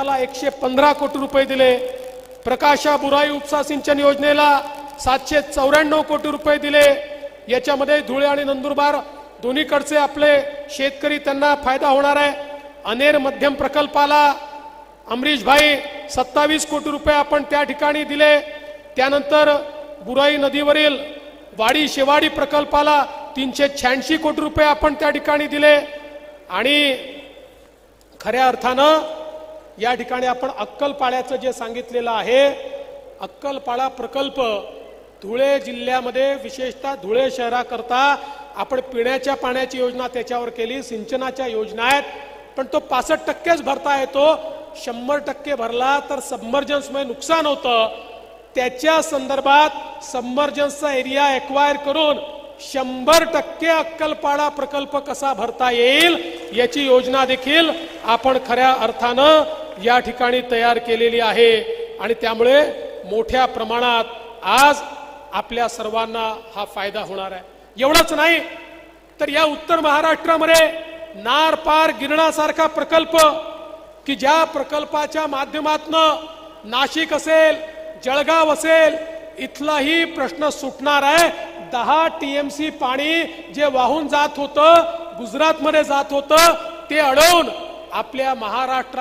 विभागाला एकशे पंधरा कोटी रुपये दिले. प्रकाशा बुराई उपसा सिंचन योजनेला सातशे चौऱ्याण्णव कोटी रुपये दिले. याच्यामध्ये धुळे आणि नंदुरबार दोन्हीकडचे आपले शेतकरी त्यांना फायदा होणार आहे. अनेर मध्यम प्रकल्पाला अमरीश भाई सत्तावीस कोटी रुपये आपण त्या ठिकाणी दिले. त्यानंतर बुराई नदीवरील वाडी शेवाडी प्रकल्पाला तीनशे शहाऐंशी कोटी रुपये आपण त्या ठिकाणी दिले. आणि खऱ्या अर्थानं या ठिकाणी आपण अक्कलपाड्याचं जे सांगितलेलं आहे अक्कलपाडा प्रकल्प धुळे जिल्ह्यामध्ये विशेषतः धुळे शहराकरता आपण पिण्याच्या पाण्याची योजना त्याच्यावर केली सिंचनाच्या योजना आहेत. पण तो पासष्ट टक्केच भरता येतो. शंभर टक्के भरला तर सबमर्जन्समुळे नुकसान होतं. त्याच्या संदर्भात सबमर्जन्सचा एरिया एक्वायर करून शंभर टक्के अक्कलपाडा प्रकल्प कसा भरता येईल याची योजना देखील आपण खऱ्या अर्थानं या ठिकाणी तयार केलेली आहे. आणि त्यामुळे मोठ्या प्रमाणात आज आपल्या सर्वांना हा फायदा होणार आहे. एवढंच नाही तर या उत्तर महाराष्ट्रामध्ये नार पार गिरणासारखा प्रकल्प की ज्या प्रकल्पाच्या माध्यमातून नाशिक असेल जळगाव असेल इथलाही प्रश्न सुटणार आहे. दहा टीएमसी पाणी जे वाहून जात होतं गुजरातमध्ये जात होतं ते अडवून आपल्या महाराष्ट्रात